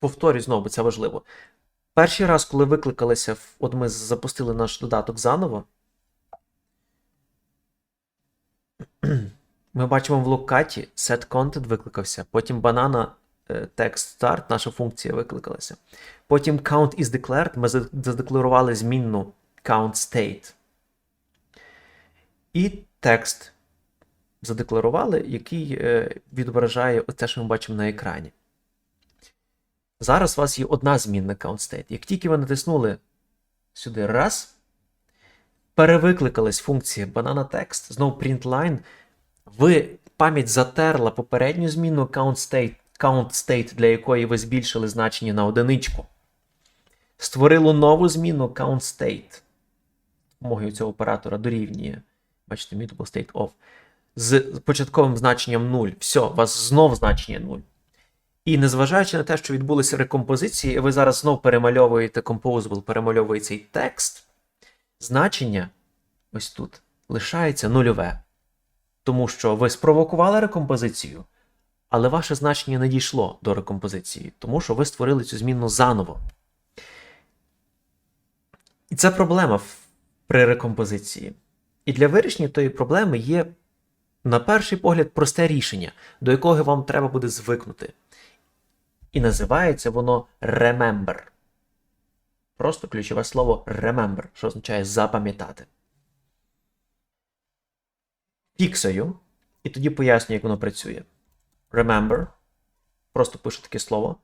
повторюю знову, це важливо. Перший раз, коли викликалися, от ми запустили наш додаток заново. Ми бачимо в локаті set content викликався, потім banana е, text start, наша функція викликалася. Потім count is declared, ми задекларували змінну count state. І текст задекларували, який е, відображає те, що ми бачимо на екрані. Зараз у вас є одна змінна count state. Як тільки ви натиснули сюди раз, перевикликалась функція banana text, знову print line, ви пам'ять затерла попередню змінну count state, count state, для якої ви збільшили значення на одиничку. Створило нову зміну count state. Допомогою цього оператора дорівнює. Бачите, mutable state of. З початковим значенням 0. Все, у вас знов значення 0. І незважаючи на те, що відбулися рекомпозиції, ви зараз знов перемальовуєте composable, перемальовує цей текст, значення ось тут лишається нульове. Тому що ви спровокували рекомпозицію, але ваше значення не дійшло до рекомпозиції, тому що ви створили цю змінну заново. І це проблема при рекомпозиції. І для вирішення тої проблеми є, на перший погляд, просте рішення, до якого вам треба буде звикнути. І називається воно remember. Просто ключове слово remember, що означає запам'ятати. Піксою, і тоді пояснюю, як воно працює. Remember. Просто пишу таке слово.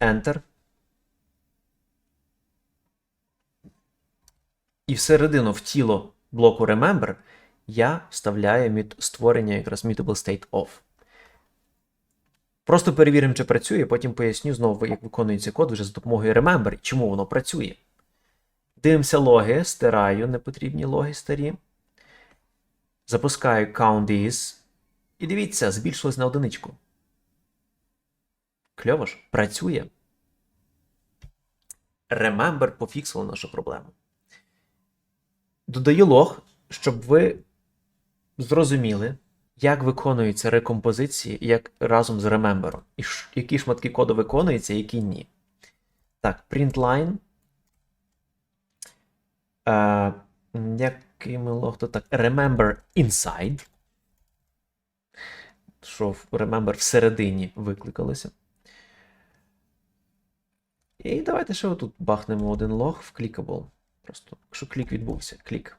Enter. І всередину в тіло блоку Remember я вставляю створення якраз Mutable State of. Просто перевіримо, чи працює, потім поясню знову, як виконується код вже за допомогою Remember, чому воно працює. Дивимося логи, стираю непотрібні логи старі. Запускаю count is. І дивіться, збільшилось на одиничку. Кльово ж, працює. Remember пофіксило нашу проблему. Додаю лог, щоб ви зрозуміли, як виконуються рекомпозиції як разом з Remember. І які шматки коду виконуються, які ні. Так, printline. Е, який ми лог то так? Remember inside. Що Remember всередині викликалося. І давайте ще отут бахнемо один лог в clickable. Просто, якщо клік відбувся, клік.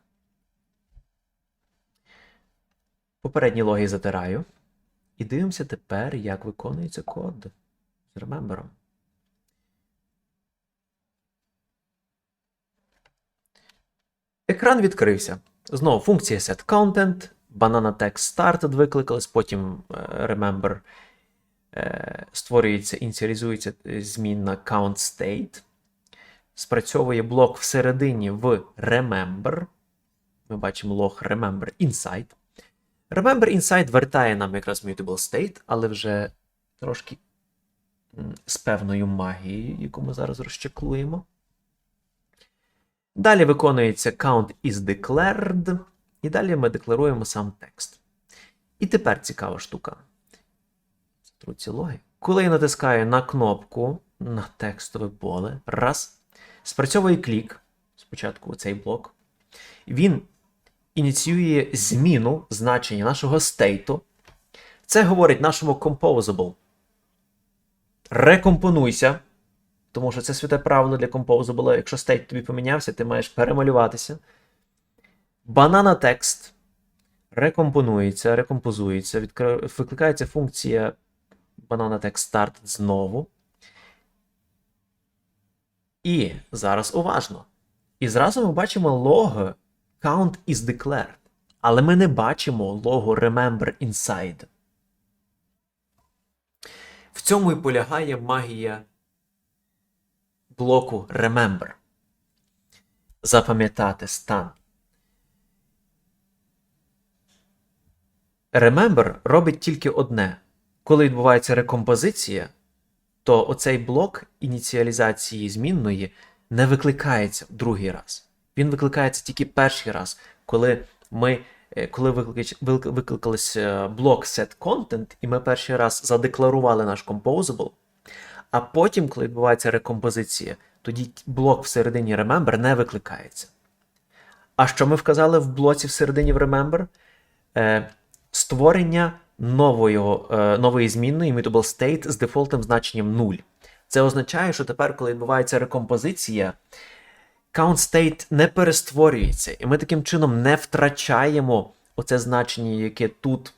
Попередні логи затираю. І дивимося тепер, як виконується код з Remember. Екран відкрився. Знову функція setContent, banana text started викликалась, потім е, remember е, створюється, ініціалізується е, змінна count state. Спрацьовує блок всередині в remember. Ми бачимо лог remember inside. Remember inside вертає нам якраз mutable state, але вже трошки з певною магією, яку ми зараз розчеклуємо. Далі виконується count is declared, і далі ми декларуємо сам текст. І тепер цікава штука. Ці логи. Коли я натискаю на кнопку на текстове поле, раз, спрацьовує клік, спочатку цей блок, він ініціює зміну значення нашого стейту. Це говорить нашому composable. Рекомпонуйся. Тому що це святе правило для Composable. Якщо стейт тобі помінявся, ти маєш перемалюватися. Banana text рекомпонується, рекомпозується, відкр... викликається функція banana text start знову. І зараз уважно. І зразу ми бачимо лого count is declared. Але ми не бачимо лого remember inside. В цьому і полягає магія блоку Remember. Запам'ятати стан. Remember робить тільки одне. Коли відбувається рекомпозиція, то оцей блок ініціалізації змінної не викликається другий раз. Він викликається тільки перший раз, коли ми. е, Коли викликач- блок set content, і ми перший раз задекларували наш composable, А потім, коли відбувається рекомпозиція, тоді блок всередині remember не викликається. А що ми вказали в блоці всередині в remember? Е, створення нової, е, нової змінної mutable state з дефолтним значенням 0. Це означає, що тепер, коли відбувається рекомпозиція, count state не перестворюється, і ми таким чином не втрачаємо оце значення, яке тут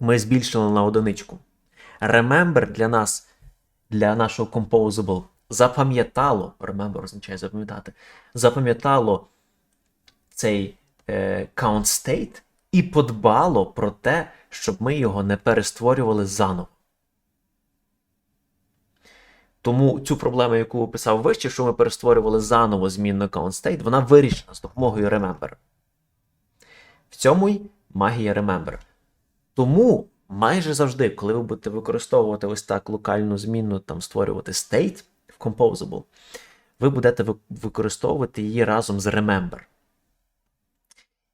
ми збільшили на одиничку. Remember для нас, для нашого composable, запам'ятало, remember означає запам'ятати, запам'ятало цей е, count state і подбало про те, щоб ми його не перестворювали заново. Тому цю проблему, яку описав вище, що ми перестворювали заново змінну count state, вона вирішена з допомогою remember. В цьому й магія remember. Тому майже завжди, коли ви будете використовувати ось так локальну змінну, там створювати state в Composable, ви будете використовувати її разом з remember.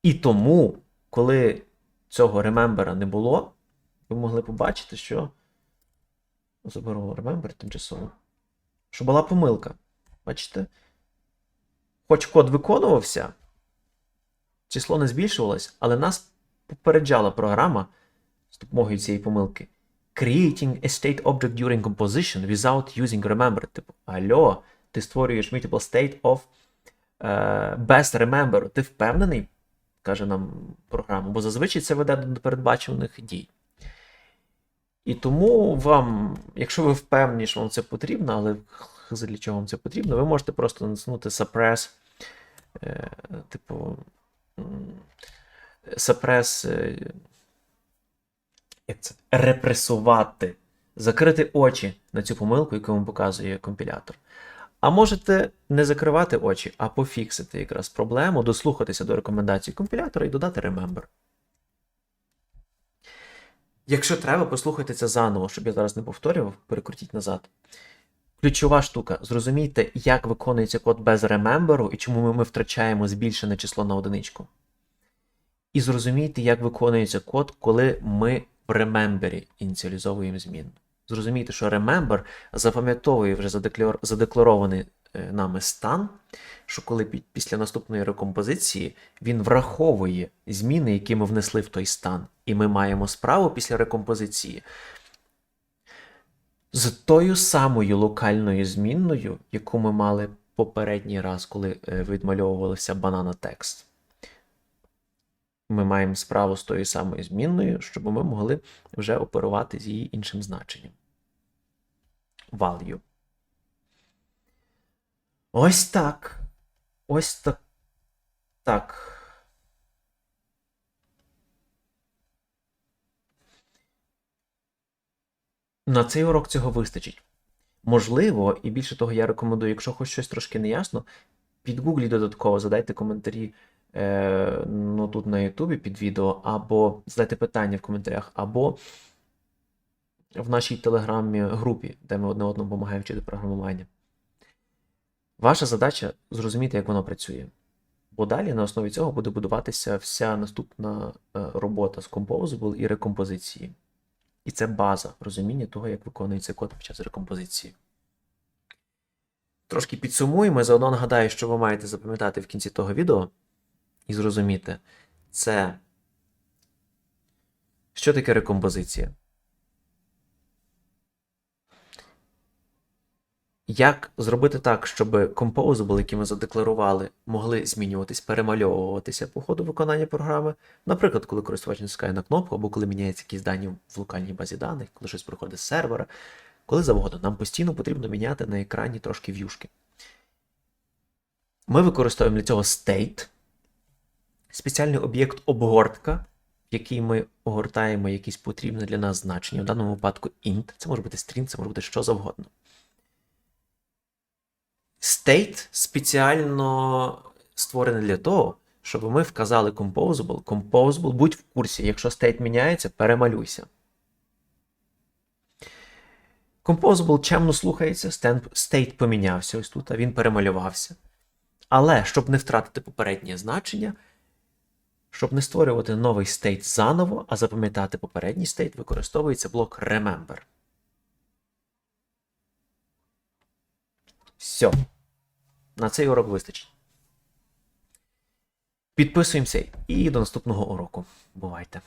І тому, коли цього remember не було, ви могли побачити, що заберу remember тимчасово, що була помилка. Бачите? Хоч код виконувався, число не збільшувалось, але нас попереджала програма з допомогою цієї помилки. Creating a state object during composition without using remember. Типу, альо, ти створюєш mutable state of е, без remember. Ти впевнений? каже нам програма, бо зазвичай це веде до передбачуваних дій. І тому вам, якщо ви впевнені, що вам це потрібно, але для чого вам це потрібно, ви можете просто натиснути suppress, е, типу, suppress, е, як це, репресувати, закрити очі на цю помилку, яку вам показує компілятор. А можете не закривати очі, а пофіксити якраз проблему, дослухатися до рекомендацій компілятора і додати remember. Якщо треба, послухайте це заново, щоб я зараз не повторював, перекрутіть назад. Ключова штука. Зрозумійте, як виконується код без remember і чому ми, втрачаємо збільшене число на одиничку. І зрозумійте, як виконується код, коли ми в remember ініціалізовуємо зміну. Зрозумійте, що remember запам'ятовує вже задеклар- задекларований е, нами стан, що коли пі- після наступної рекомпозиції він враховує зміни, які ми внесли в той стан. І ми маємо справу після рекомпозиції з тою самою локальною змінною, яку ми мали попередній раз, коли е, відмальовувався банана текст. Ми маємо справу з тою самою змінною, щоб ми могли вже оперувати з її іншим значенням. Value. Ось так. Ось так. Так. На цей урок цього вистачить. Можливо, і більше того, я рекомендую, якщо хоч щось трошки не ясно, підгугліть додатково, задайте коментарі е, ну, тут на Ютубі під відео, або задайте питання в коментарях, або в нашій телеграмі групі, де ми одне одному допомагаємо вчити програмування. Ваша задача зрозуміти, як воно працює. Бо далі на основі цього буде будуватися вся наступна е, робота з Composable і рекомпозиції. І це база розуміння того, як виконується код під час рекомпозиції. Трошки підсумуємо, заодно нагадаю, що ви маєте запам'ятати в кінці того відео і зрозуміти, це що таке рекомпозиція. Як зробити так, щоб composable, які ми задекларували, могли змінюватись, перемальовуватися по ходу виконання програми? Наприклад, коли користувач натискає на кнопку, або коли міняються якісь дані в локальній базі даних, коли щось приходить з сервера, коли завгодно. Нам постійно потрібно міняти на екрані трошки в'юшки. Ми використовуємо для цього state, спеціальний об'єкт обгортка, в який ми огортаємо якісь потрібне для нас значення. В даному випадку int, це може бути string, це може бути що завгодно. State спеціально створений для того, щоб ми вказали composable. Composable, будь в курсі, якщо state міняється, перемалюйся. Composable чемно слухається, state помінявся ось тут, а він перемалювався. Але щоб не втратити попереднє значення, щоб не створювати новий state заново, а запам'ятати попередній state, використовується блок remember. Все. На цей урок вистачить. Підписуємося і до наступного уроку. Бувайте!